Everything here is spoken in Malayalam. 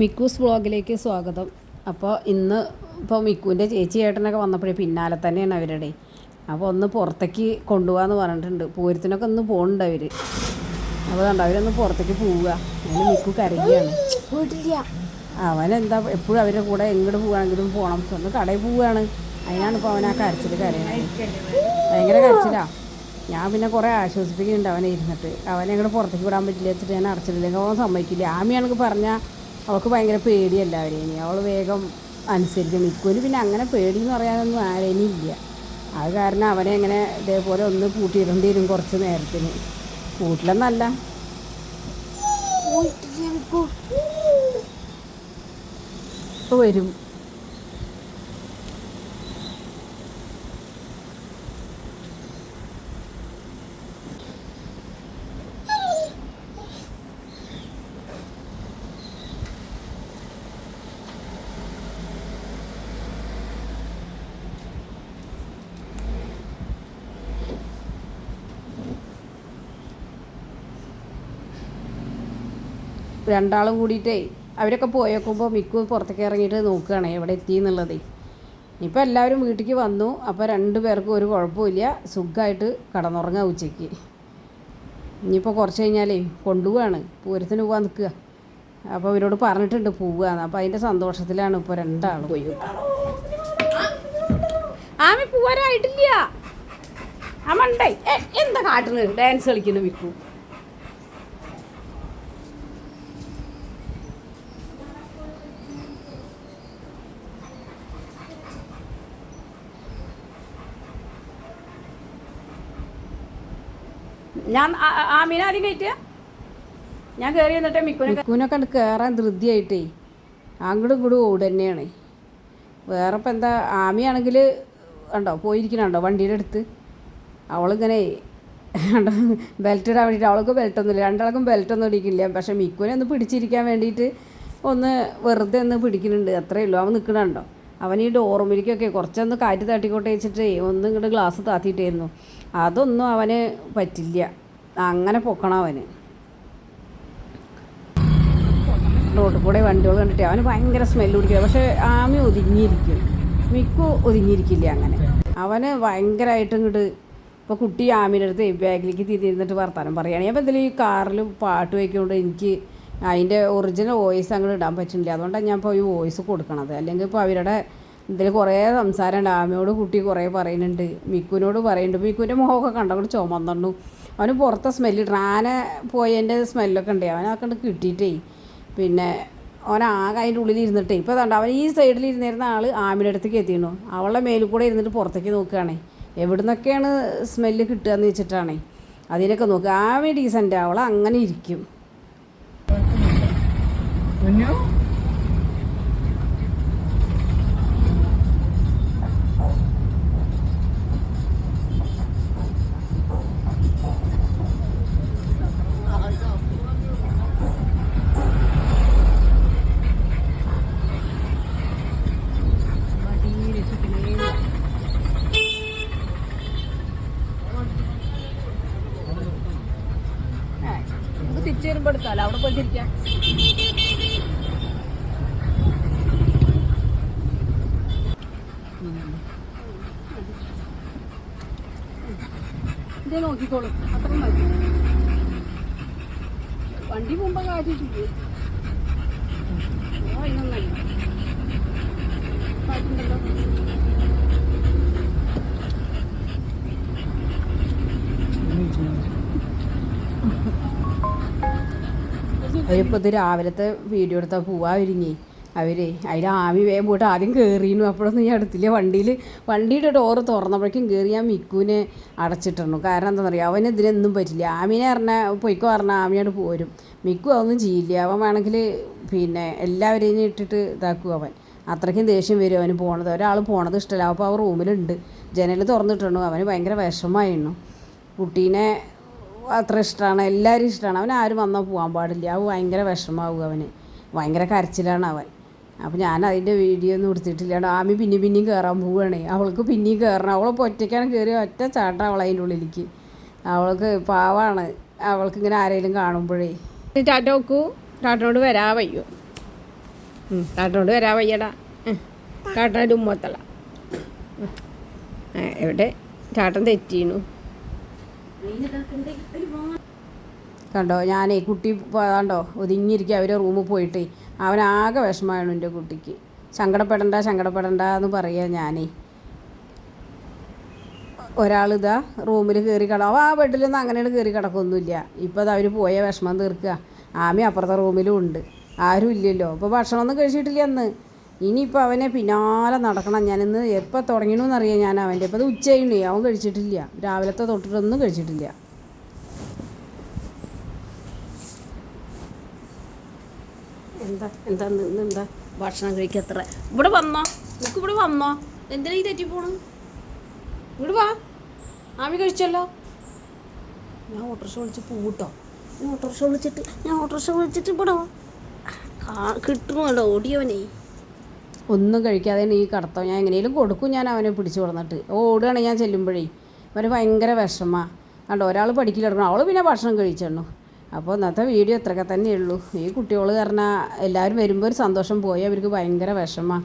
മിക്കൂസ് വ്ളോഗിലേക്ക് സ്വാഗതം. അപ്പോൾ ഇന്ന് ഇപ്പോൾ മിക്കുവിന്റെ ചേച്ചി ഏട്ടനൊക്കെ വന്നപ്പോഴേ പിന്നാലെ തന്നെയാണ് അവരുടെ. അപ്പോൾ ഒന്ന് പുറത്തേക്ക് കൊണ്ടുപോകാന്ന് പറഞ്ഞിട്ടുണ്ട്. പൂരത്തിനൊക്കെ ഒന്ന് പോകുന്നുണ്ട് അവർ അപ്പോൾ കണ്ടോ അവരൊന്ന് പുറത്തേക്ക് പോവുക. അതിന് മിക്കു കരയുകയാണ്. അവൻ അവനെന്താ എപ്പോഴും അവരുടെ കൂടെ എങ്ങോട്ട് പോവുകയാണെങ്കിലും പോകണം ഒന്ന് കടയിൽ പോവുകയാണ്. അതിനാണ് ഇപ്പോൾ അവൻ ആ കരച്ചിൽ കരയണത്. ഭയങ്കര കരച്ചിലാ. ഞാൻ പിന്നെ കുറേ ആശ്വസിപ്പിക്കുന്നുണ്ട് അവനെ ഇരുന്നിട്ട്. അവനെ അങ്ങോട്ട് പുറത്തേക്ക് വിടാൻ പറ്റില്ല വെച്ചിട്ട് ഞാൻ അടച്ചിട്ടില്ലെങ്കിൽ അവൻ സമ്മതിക്കില്ല. ആമിയാണെങ്കിൽ പറഞ്ഞാൽ അവൾക്ക് ഭയങ്കര പേടിയല്ല അവരെ ഇനി അവൾ വേഗം അനുസരിക്കും മിക്കുവിന് പിന്നെ അങ്ങനെ പേടി എന്ന് പറയാനൊന്നും ആരേനും ഇല്ല. അത് കാരണം അവനെ ഇങ്ങനെ ഇതേപോലെ ഒന്ന് കൂട്ടിയിടേണ്ടി വരും കുറച്ച് നേരത്തിന്. കൂട്ടിലെന്നല്ല ഇപ്പോൾ വരും. രണ്ടാളും കൂടിയിട്ടേ അവരൊക്കെ പോയേക്കുമ്പോൾ മിക്കു പുറത്തേക്ക് ഇറങ്ങിയിട്ട് നോക്കുകയാണ് എവിടെ എത്തി എന്നുള്ളതേ. ഇപ്പോൾ എല്ലാവരും വീട്ടിലേക്ക് വന്നു. അപ്പോൾ രണ്ട് പേർക്കും ഒരു കുഴപ്പമില്ല. സുഖമായിട്ട് കടന്നുറങ്ങാം ഉച്ചയ്ക്ക്. ഇനിയിപ്പോൾ കുറച്ച് കഴിഞ്ഞാലേ കൊണ്ടുപോവാണ്. പൂരത്തിന് പോകാൻ നിൽക്കുക. അപ്പോൾ അവരോട് പറഞ്ഞിട്ടുണ്ട് പോവുകയെന്ന് അപ്പോൾ അതിന്റെ സന്തോഷത്തിലാണ് ഇപ്പോൾ രണ്ടാളും. പോയി ആമി പോവാനായിട്ടില്ല ആ മണ്ടേ. എന്താ കാട്ടുന്നത്? ഡാൻസ് കളിക്കുന്നു മിക്കു. ഞാൻ ആമീന ആദ്യം ഞാൻ കയറി എന്നിട്ട് മിക്കുനെ കയറാൻ ധൃതിയായിട്ടേ. അങ്ങോട്ടും ഇങ്ങോട്ടും ഓട് തന്നെയാണ്. വേറെ ഇപ്പം എന്താ ആമിയാണെങ്കിൽ ഉണ്ടോ പോയിരിക്കണുണ്ടോ വണ്ടിയുടെ അടുത്ത്? അവളിങ്ങനെ കണ്ടോ ബെൽറ്റ് ഇടാൻ വേണ്ടിയിട്ട് അവൾക്ക് ബെൽറ്റൊന്നുമില്ല രണ്ടാൾക്കും ബെൽറ്റൊന്നും ഇടിക്കില്ല. പക്ഷെ മിക്കുനെ ഒന്ന് പിടിച്ചിരിക്കാൻ വേണ്ടിയിട്ട് ഒന്ന് വെറുതെ ഒന്ന് പിടിക്കുന്നുണ്ട്. അത്രയേ ഉള്ളൂ. അവൻ നിൽക്കണുണ്ടോ അവൻ ഈ ഡോറുമിലേക്കൊക്കെ കുറച്ചൊന്ന് കാറ്റ് തട്ടിക്കോട്ടെ വെച്ചിട്ടേ ഒന്ന് ഇങ്ങോട്ട് ഗ്ലാസ് താത്തിയിട്ടായിരുന്നു. അതൊന്നും അവന് പറ്റില്ല. അങ്ങനെ പൊക്കണം അവന്. റോഡിൽ കൂടെ വണ്ടികൾ കണ്ടിട്ട് അവന് ഭയങ്കര സ്മെല്ല് പിടിക്കുക പക്ഷേ ആമി ഒതുങ്ങിയിരിക്കും. മിക്കു ഒതുങ്ങിയിരിക്കില്ല അങ്ങനെ. അവന് ഭയങ്കരമായിട്ട് ഇങ്ങോട്ട് ഇപ്പോൾ കുട്ടി ആമിന്റെ അടുത്ത് ബാഗിലേക്ക് തിരിഞ്ഞിരുന്നിട്ട് വർത്താനം പറയുകയാണ് അപ്പോൾ ഇതിൽ ഈ കാറിൽ പാട്ട് വയ്ക്കുകൊണ്ട് എനിക്ക് അതിന്റെ ഒറിജിനൽ വോയിസ് അങ്ങോട്ട് ഇടാൻ പറ്റുന്നില്ല. അതുകൊണ്ടാണ് ഞാൻ ഇപ്പോൾ ഈ വോയിസ് കൊടുക്കണത്. അല്ലെങ്കിൽ ഇപ്പോൾ അവരുടെ ഇതിൽ കുറേ സംസാരമുണ്ട് ആമയോട് കുട്ടി കുറേ പറയുന്നുണ്ട് മിക്കുവിനോട് പറയുന്നുണ്ട് മിക്കുവിന്റെ മുഖമൊക്കെ കണ്ടങ്ങോട്ട് ചുമന്നു അവന് പുറത്തെ സ്മെല്ല് ആന പോയതിന്റെ സ്മെല്ലൊക്കെ ഉണ്ട് അവനൊക്കെ കണ്ട് കിട്ടിയിട്ടേ പിന്നെ അവൻ ആകെ അതിന്റെ ഉള്ളിൽ ഇരുന്നിട്ടേ. ഇപ്പോൾ അതുകൊണ്ട് അവൻ ഈ സൈഡിൽ ഇരുന്നിരുന്ന ആൾ ആമിന്റെ അടുത്തേക്ക് എത്തിയിരുന്നു അവളുടെ മേലിൽ കൂടെ ഇരുന്നിട്ട് പുറത്തേക്ക് നോക്കുകയാണേ എവിടുന്നൊക്കെയാണ് സ്മെല്ല് കിട്ടുക എന്ന് വെച്ചിട്ടാണേ. അതിനൊക്കെ നോക്കുക ആമി ഡീസന്റ് അവൾ അങ്ങനെ ഇരിക്കും. നമുക്ക് എടുത്താലോ അവിടെ പോയി തിരിക്കാം ഇതേ നോക്കിക്കോളൂ. അത്ര മതി. വണ്ടി പോകുമ്പോ കാറ്റിട്ടില്ലേ അതിനൊന്നല്ല കാറ്റുണ്ടല്ലോ അവരിപ്പോൾ ഇത് രാവിലത്തെ വീഡിയോ എടുത്താൽ പോവാ ഒരുങ്ങി. അവർ അതിൽ ആവി വേഗം പോയിട്ട് ആദ്യം കയറിയിരുന്നു അപ്പോഴൊന്നും ഞാൻ അടുത്തില്ല വണ്ടിയിൽ വണ്ടിയുടെ ഡോറ് തുറന്നപ്പോഴേക്കും കയറി ഞാൻ മിക്കുവിനെ അടച്ചിട്ടിരുന്നു. കാരണം അറിയാം അവന് ഇതിനൊന്നും പറ്റില്ല. ആമിനെ പറഞ്ഞാൽ പൊയ്ക്കോ പറഞ്ഞാൽ ആമിയോട് പോരും. മിക്കു അതൊന്നും ചെയ്യില്ല. അവൻ വേണമെങ്കിൽ പിന്നെ എല്ലാവരെയും ഇട്ടിട്ട് ഇതാക്കും അവൻ. അത്രയ്ക്കും ദേഷ്യം വരും അവന് പോണത്. ഒരാൾ പോണത് ഇഷ്ടമല്ല അപ്പോൾ അവൻ റൂമിലുണ്ട് ജനൽ തുറന്നിട്ടുണ്ടു അവന് ഭയങ്കര വിഷമമായിരുന്നു. കുട്ടീനെ അത്ര ഇഷ്ടമാണ് എല്ലാവരും ഇഷ്ടമാണ് അവൻ ആരും വന്നാൽ പോകാൻ പാടില്ല. അവൻ ഭയങ്കര വിഷമാവും അവന്. ഭയങ്കര കരച്ചിലാണ് അവൻ. അപ്പോൾ ഞാൻ അതിന്റെ വീഡിയോ ഒന്നും എടുത്തിട്ടില്ല ആമി പിന്നെയും പിന്നെയും കയറാൻ പോവുകയാണ് അവൾക്ക് പിന്നെയും കയറണം അവളിപ്പോൾ ഒറ്റയ്ക്കാണ് കയറി ഒറ്റ ചാട്ടം അവൾ അതിന്റെ ഉള്ളിലേക്ക്. അവൾക്ക് പാവാണ്. അവൾക്ക് ഇങ്ങനെ ആരെങ്കിലും കാണുമ്പോഴേ. ടാറ്റ നോക്കൂ ടാറ്റനോട് വരാ വയ്യോ? കാട്ടോണ്ട് വരാ വയ്യടാ. കാട്ടാന്റെ ഉമ്മത്തള എവിടെ? ചാട്ടൻ തെറ്റീനു. കണ്ടോ ഞാനേ കുട്ടി കണ്ടോ ഒതുങ്ങിയിരിക്കുക അവരെ റൂമിൽ പോയിട്ട്. അവനാകെ വിഷമമാണ് എന്റെ കുട്ടിക്ക്. സങ്കടപ്പെടണ്ട സങ്കടപ്പെടണ്ട എന്ന് പറയുക ഞാനേ. ഒരാളിതാ റൂമിൽ കയറി കിടക്കും ആ ബെഡിലൊന്നും അങ്ങനെ കയറി കിടക്കൊന്നുമില്ല. ഇപ്പോൾ അവർ പോയ വിഷമം തീർക്കുക ആമി അപ്പുറത്തെ റൂമിലും ഉണ്ട്. ആരും ഇല്ലല്ലോ. അപ്പോൾ ഭക്ഷണമൊന്നും കഴിച്ചിട്ടില്ല അന്ന് ഇനിയിപ്പോൾ അവനെ പിന്നാലെ നടക്കണം. ഞാനിന്ന് എപ്പോൾ തുടങ്ങണമെന്നറിയാം ഞാൻ അവന്റെ. ഇപ്പോൾ അത് ഉച്ചയുണ്ട്. അവൻ കഴിച്ചിട്ടില്ല. രാവിലത്തെ തൊട്ടിട്ടൊന്നും കഴിച്ചിട്ടില്ല. എന്താ? എന്താ? എന്താ? ഭക്ഷണം കഴിക്കത്ര. ഇവിടെ വന്നോ? നമുക്ക് ഇവിടെ വന്നോ? എന്തിനാ ഈ തെറ്റിപ്പോണു ഇവിടെ വാ. ആമി കഴിച്ചല്ലോ. ഞാൻ ഓട്ടോറിക്ഷ വിളിച്ച് പോട്ടോ ഞാൻ ഓട്ടോറിക്ഷ വിളിച്ചിട്ട് ഞാൻ ഓട്ടോറിക്ഷ വിളിച്ചിട്ട് ഇവിടെ വാ. കിട്ടുമല്ലോ ഓടിയവനെ. ഒന്നും കഴിക്കാതെ ഈ കടത്തോ. ഞാൻ എങ്ങനെയും കൊടുക്കും ഞാൻ അവനെ പിടിച്ചു കൊടുന്നിട്ട് ഓടുകയാണ് ഞാൻ ചെല്ലുമ്പോഴേ. അവന് ഭയങ്കര വിഷമ. കണ്ടോ ഒരാൾ പഠിക്കില്ല എടുക്കണം അവൾ പിന്നെ ഭക്ഷണം കഴിച്ചെണ്ണു. അപ്പോൾ ഇന്നത്തെ വീഡിയോ ഇത്രയൊക്കെ തന്നെയുള്ളൂ ഈ കുട്ടികൾ കാരണം എല്ലാവരും വരുമ്പോൾ ഒരു സന്തോഷം പോയി. അവർക്ക് ഭയങ്കര വിഷമ.